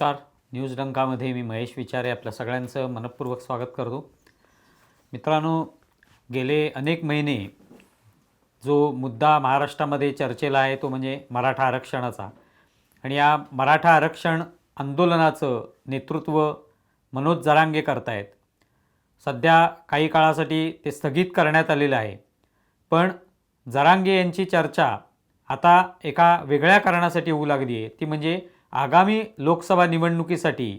नमस्कार. न्यूज डंकामध्ये मी महेश विचारे आपल्या सगळ्यांचं मनपूर्वक स्वागत करतो. मित्रांनो गेले अनेक महिने जो मुद्दा महाराष्ट्रामध्ये चर्चेला आहे तो म्हणजे मराठा आरक्षणाचा. आणि या मराठा आरक्षण आंदोलनाचं नेतृत्व मनोज जरांगे करतायत. सध्या काही काळासाठी ते स्थगित करण्यात आलेलं आहे. पण जरांगे यांची चर्चा आता एका वेगळ्या कारणासाठी होऊ लागली आहे. ती म्हणजे आगामी लोकसभा निवडणुकीसाठी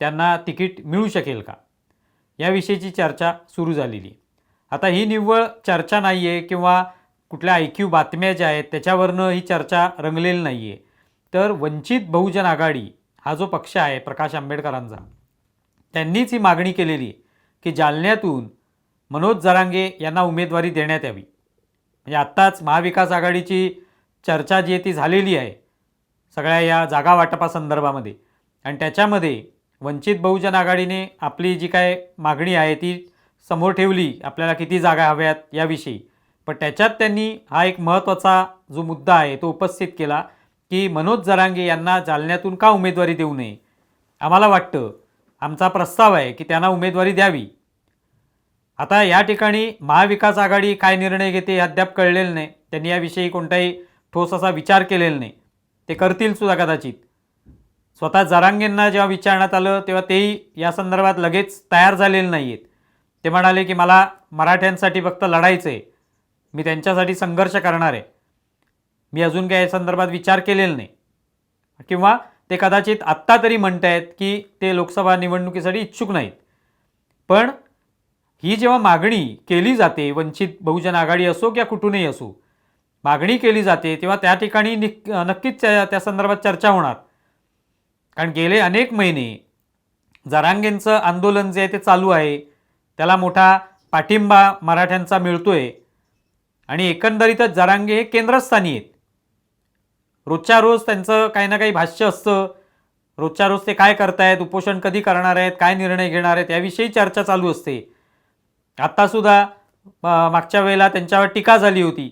त्यांना तिकीट मिळू शकेल का? याविषयीची चर्चा सुरू झालेली. आता ही निव्वळ चर्चा नाही आहे किंवा कुठल्या ऐक्यू बातम्या ज्या आहेत त्याच्यावरनं ही चर्चा रंगलेली नाही आहे तर वंचित बहुजन आघाडी हा जो पक्ष आहे प्रकाश आंबेडकरांचा त्यांनीच ही मागणी केलेली आहे की जालन्यातून मनोज जरांगे यांना उमेदवारी देण्यात यावी. म्हणजे आत्ताच महाविकास आघाडीची चर्चा जी आहे ती झालेली आहे. सगळ्या या जागा वाटपासंदर्भामध्ये आणि त्याच्यामध्ये वंचित बहुजन आघाडीने आपली जी काय मागणी आहे ती समोर ठेवली आपल्याला किती जागा हव्यात याविषयी. पण त्याच्यात त्यांनी हा एक महत्त्वाचा जो मुद्दा आहे तो उपस्थित केला की मनोज जरांगे यांना जालन्यातून का उमेदवारी देऊ नये? आम्हाला वाटतं आमचा प्रस्ताव आहे की त्यांना उमेदवारी द्यावी. आता या ठिकाणी महाविकास आघाडी काय निर्णय घेते हे अद्याप कळलेलं नाही. त्यांनी याविषयी कोणताही ठोस असा विचार केलेला नाही. ते करतील सुद्धा कदाचित. स्वतः जरांगेंना जेव्हा विचारण्यात आलं तेव्हा तेही या संदर्भात लगेच तयार झालेले नाही आहेत ते म्हणाले की मला मराठ्यांसाठी फक्त लढायचं आहे. मी त्यांच्यासाठी संघर्ष करणार आहे. मी अजून काही या संदर्भात विचार केलेला नाही. किंवा ते कदाचित आत्ता तरी म्हणत आहेत की ते लोकसभा निवडणुकीसाठी इच्छुक नाहीत. पण ही जेव्हा मागणी केली जाते वंचित बहुजन आघाडी असो किंवा कुठूनही असो मागणी केली जाते तेव्हा त्या ठिकाणी निक नक्कीच त्या त्या संदर्भात चर्चा होणार. कारण गेले अनेक महिने जरांगेंचं आंदोलन जे आहे ते चालू आहे त्याला मोठा पाठिंबा मराठ्यांचा मिळतोय. आणि एकंदरीतच जरांगे हे केंद्रस्थानी आहेत. रोजच्या रोज त्यांचं काही ना काही भाष्य असतं. रोजच्या रोज ते काय करतायत उपोषण कधी करणार आहेत काय निर्णय घेणार आहेत याविषयी चर्चा चालू असते. आत्तासुद्धा मागच्या वेळेला त्यांच्यावर टीका झाली होती.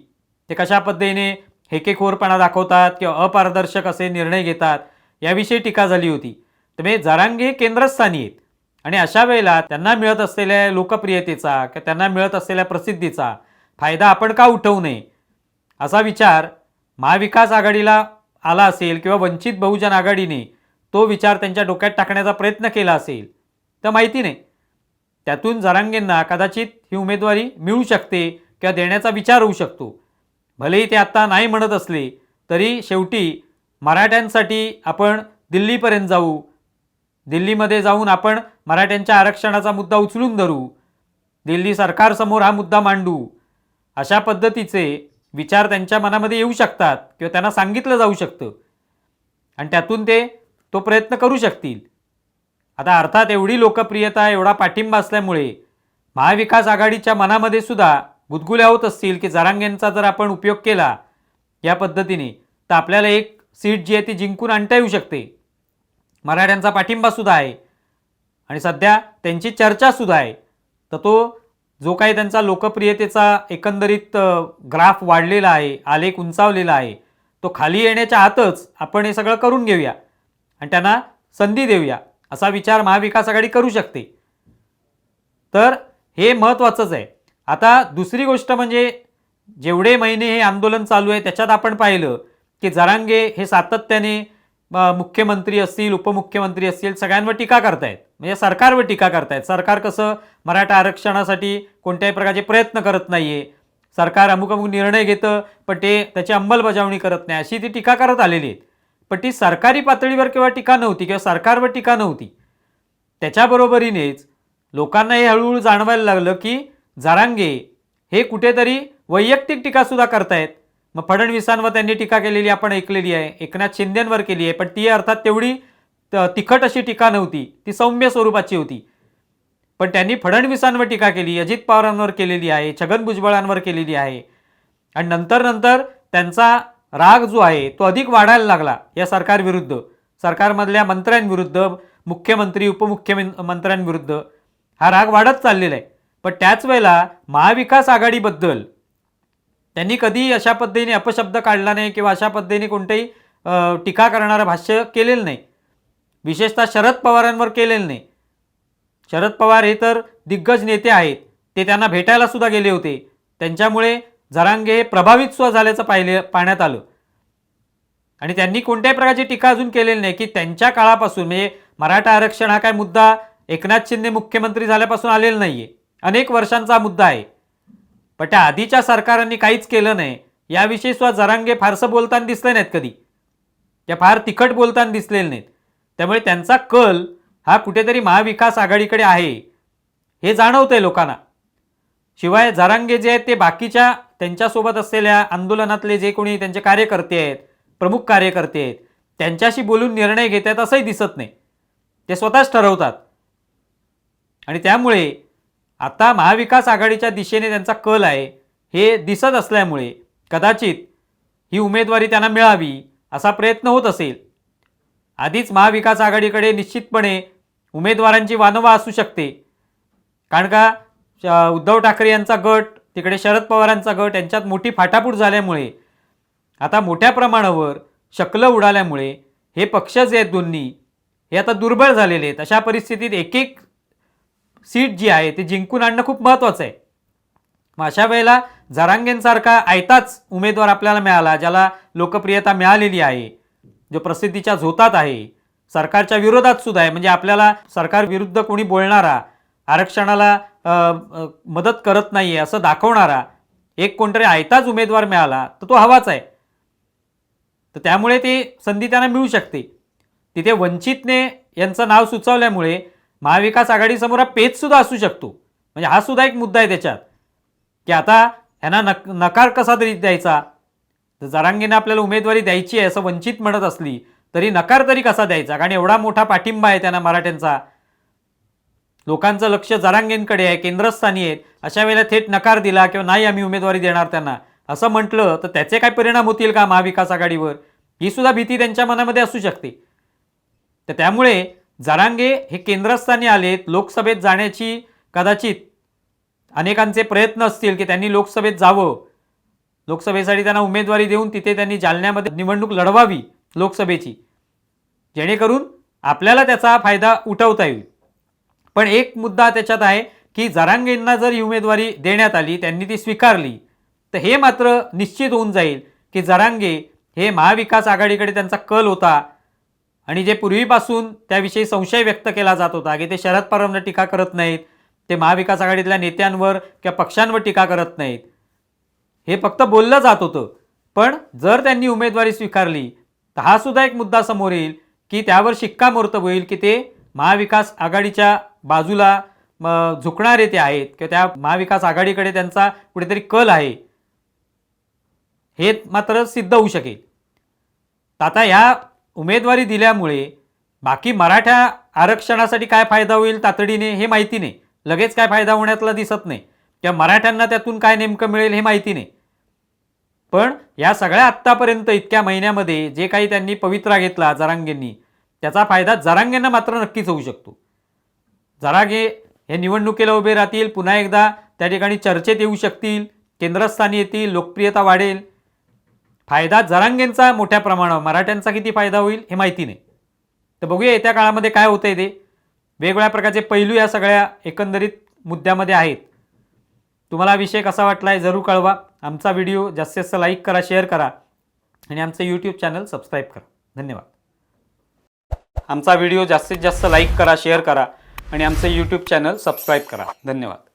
ते कशा पद्धतीने हेकेखोरपणा दाखवतात किंवा अपारदर्शक असे निर्णय घेतात याविषयी टीका झाली होती. तर म्हणजे जरांगे केंद्रस्थानी आहेत. आणि अशा वेळेला त्यांना मिळत असलेल्या लोकप्रियतेचा किंवा त्यांना मिळत असलेल्या प्रसिद्धीचा फायदा आपण का उठवू नये? असा विचार महाविकास आघाडीला आला असेल किंवा वंचित बहुजन आघाडीने तो विचार त्यांच्या डोक्यात टाकण्याचा प्रयत्न केला असेल तर माहिती नाही. त्यातून जरांगेंना कदाचित ही उमेदवारी मिळू शकते किंवा देण्याचा विचार होऊ शकतो. भलेही ते आत्ता नाही म्हणत असले तरी शेवटी मराठ्यांसाठी आपण दिल्लीपर्यंत जाऊ. दिल्लीमध्ये जाऊन आपण मराठ्यांच्या आरक्षणाचा मुद्दा उचलून धरू. दिल्ली सरकारसमोर हा मुद्दा मांडू. अशा पद्धतीचे विचार त्यांच्या मनामध्ये येऊ शकतात किंवा त्यांना सांगितलं जाऊ शकतं. आणि त्यातून ते तो प्रयत्न करू शकतील. आता अर्थात एवढी लोकप्रियता एवढा पाठिंबा असल्यामुळे महाविकास आघाडीच्या मनामध्ये सुद्धा गुदगुल्या होत असतील की जरांगेंचा जर आपण उपयोग केला या पद्धतीने तर आपल्याला एक सीट जी आहे ती जिंकून आणता येऊ शकते. मराठ्यांचा पाठिंबासुद्धा आहे. आणि सध्या त्यांची चर्चासुद्धा आहे. तर तो जो काही त्यांचा लोकप्रियतेचा एकंदरीत ग्राफ वाढलेला आहे आलेख उंचावलेला आहे तो खाली येण्याच्या आतच आपण हे सगळं करून घेऊया. आणि त्यांना संधी देऊया असा विचार महाविकास आघाडी करू शकते. तर हे महत्त्वाचंच आहे. आता दुसरी गोष्ट म्हणजे जेवढे महिने हे आंदोलन चालू आहे त्याच्यात आपण पाहिलं की जरांगे हे सातत्याने मुख्यमंत्री असतील उपमुख्यमंत्री असतील सगळ्यांवर टीका करतायत. म्हणजे सरकारवर टीका करतायत. सरकार कसं मराठा आरक्षणासाठी कोणत्याही प्रकारचे प्रयत्न करत नाही आहे सरकार अमुक अमुक निर्णय घेतं पण ते त्याची अंमलबजावणी करत नाही अशी ती टीका करत आलेली आहेत. पण ती सरकारी पातळीवर किंवा टीका नव्हती किंवा सरकारवर टीका नव्हती त्याच्याबरोबरीनेच लोकांना हे हळूहळू जाणवायला लागलं की जारांगे हे कुठेतरी वैयक्तिक टीकासुद्धा करतायत. मग फडणवीसांवर त्यांनी टीका केलेली आपण ऐकलेली आहे एकनाथ शिंदेंवर केली आहे पण ती अर्थात तेवढी त- तिखट अशी टीका नव्हती ती सौम्य स्वरूपाची होती. पण त्यांनी फडणवीसांवर टीका केली अजित पवारांवर केलेली आहे छगन भुजबळांवर केलेली आहे. आणि नंतर नंतर त्यांचा राग जो आहे तो अधिक वाढायला लागला या सरकारविरुद्ध सरकारमधल्या मंत्र्यांविरुद्ध मुख्यमंत्री उपमुख्यमंत्र्यांविरुद्ध हा राग वाढत चाललेला आहे. पण त्याच वेळेला महाविकास आघाडीबद्दल त्यांनी कधी अशा पद्धतीने अपशब्द काढला नाही किंवा अशा पद्धतीने कोणतेही टीका करणारं भाष्य केलेलं नाही. विशेषतः शरद पवारांवर केलेलं नाही. शरद पवार हे तर दिग्गज नेते आहेत. ते त्यांना भेटायला सुद्धा गेले होते. त्यांच्यामुळे जरांगे हे प्रभावित सुद्धा झाल्याचं पाहिले पाहण्यात आलं. आणि त्यांनी कोणत्याही प्रकारची टीका अजून केलेली नाही की त्यांच्या काळापासून म्हणजे मराठा आरक्षण हा काय मुद्दा एकनाथ शिंदे मुख्यमंत्री झाल्यापासून आलेला नाही आहे अनेक वर्षांचा मुद्दा आहे. पण त्या आधीच्या सरकारांनी काहीच केलं नाही. याविषयी सुद्धा जरांगे फारसं बोलताना दिसले नाहीत कधी. त्या फार तिखट बोलताना दिसलेले नाहीत. त्यामुळे त्यांचा कल हा कुठेतरी महाविकास आघाडीकडे आहे हे जाणवतंय लोकांना. शिवाय जरांगे जे आहेत ते बाकीच्या त्यांच्यासोबत असलेल्या आंदोलनातले जे कोणी त्यांचे कार्यकर्ते आहेत प्रमुख कार्यकर्ते आहेत त्यांच्याशी बोलून निर्णय घेत आहेत असंही दिसत नाही. ते स्वतःच ठरवतात. आणि त्यामुळे आता महाविकास आघाडीच्या दिशेने त्यांचा कल आहे. हे दिसत असल्यामुळे कदाचित ही उमेदवारी त्यांना मिळावी असा प्रयत्न होत असेल. आधीच महाविकास आघाडीकडे निश्चितपणे उमेदवारांची वानवा असू शकते. कारण का श- उद्धव ठाकरे यांचा गट तिकडे शरद पवारांचा गट यांच्यात मोठी फाटाफूट झाल्यामुळे आता मोठ्या प्रमाणावर शकलं उडाल्यामुळे हे पक्ष जे आहेत दोन्ही. हे आता दुर्बळ झालेले आहेत. अशा परिस्थितीत एक एक सीट जी आहे ती जिंकून आणणं खूप महत्त्वाचं आहे. मग अशा वेळेला जरांगेंसारखा आयताच उमेदवार आपल्याला मिळाला ज्याला लोकप्रियता मिळालेली आहे जो प्रसिद्धीच्या झोतात आहे सरकारच्या विरोधात सुद्धा आहे. म्हणजे आपल्याला सरकार विरुद्ध कोणी बोलणारा आरक्षणाला मदत करत नाही आहे असं दाखवणारा एक कोणतरी आयताच उमेदवार मिळाला तर तो हवाच आहे. तर त्यामुळे ती संधी त्यांना मिळू शकते. तिथे वंचितने यांचं नाव सुचवल्यामुळे महाविकास आघाडीसमोर हा पेचसुद्धा असू शकतो. म्हणजे हा सुद्धा एक मुद्दा आहे त्याच्यात. की आता ह्यांना नक नकार कसा तरी द्यायचा? तर जरांगीनं आपल्याला उमेदवारी द्यायची आहे असं वंचित म्हणत असली तरी नकार तरी कसा द्यायचा? कारण एवढा मोठा पाठिंबा आहे त्यांना मराठ्यांचा. लोकांचं लक्ष जरांगेंकडे आहे केंद्रस्थानी आहेत अशा वेळेला थेट नकार दिला किंवा नाही आम्ही उमेदवारी देणार त्यांना असं म्हटलं तर त्याचे काय परिणाम होतील का महाविकास आघाडीवर? ही सुद्धा भीती त्यांच्या मनामध्ये असू शकते. तर त्यामुळे जरांगे हे केंद्रस्थानी आलेत. लोकसभेत जाण्याची कदाचित अनेकांचे प्रयत्न असतील की त्यांनी लोकसभेत जावं. लोकसभेसाठी त्यांना उमेदवारी देऊन तिथे त्यांनी जालन्यामध्ये निवडणूक लढवावी लोकसभेची. जेणेकरून आपल्याला त्याचा फायदा उठवता येईल. पण एक मुद्दा त्याच्यात आहे की जरांगेंना जर ही उमेदवारी देण्यात आली त्यांनी ती स्वीकारली तर हे मात्र निश्चित होऊन जाईल की जरांगे हे महाविकास आघाडीकडे त्यांचा कल होता. आणि जे पूर्वीपासून त्याविषयी संशय व्यक्त केला जात होता की ते शरद पवारांवर टीका करत नाहीत ते महाविकास आघाडीतल्या नेत्यांवर किंवा पक्षांवर टीका करत नाहीत हे फक्त बोललं जात होतं. पण जर त्यांनी उमेदवारी स्वीकारली तर हा सुद्धा एक मुद्दा समोर येईल की त्यावर शिक्कामोर्तब होईल की ते महाविकास आघाडीच्या बाजूला झुकणारे ते आहेत किंवा त्या महाविकास आघाडीकडे त्यांचा कुठेतरी कल आहे हे मात्र सिद्ध होऊ शकेल. आता ह्या उमेदवारी दिल्यामुळे बाकी मराठा आरक्षणासाठी काय फायदा होईल तातडीने हे माहिती नाही. लगेच काय फायदा होण्यातला दिसत नाही. किंवा मराठ्यांना त्यातून काय नेमकं मिळेल हे माहिती नाही. पण या सगळ्या आत्तापर्यंत इतक्या महिन्यामध्ये जे काही त्यांनी पवित्रा घेतला जरांगेंनी त्याचा फायदा जरांगेंना मात्र नक्कीच होऊ शकतो. जरांगे हे निवडणुकीला उभे राहतील पुन्हा एकदा त्या ठिकाणी चर्चेत येऊ शकतील केंद्रस्थानी येतील लोकप्रियता वाढेल. फायदा जरांगेंचा मोठ्या प्रमाणावर. मराठ्यांचा किती फायदा होईल हे माहिती नाही. तर बघूया येत्या काळामध्ये काय होतंय ते. वेगवेगळ्या प्रकारचे पैलू या सगळ्या एकंदरीत मुद्द्यामध्ये आहेत. तुम्हाला विषय कसा वाटला आहे जरूर कळवा. आमचा व्हिडिओ जास्तीत जास्त लाईक करा शेअर करा आणि आमचं यूट्यूब चॅनल सबस्क्राईब करा. धन्यवाद. आमचा व्हिडिओ जास्तीत जास्त लाईक करा शेअर करा आणि आमचं यूट्यूब चॅनल सबस्क्राईब करा. धन्यवाद.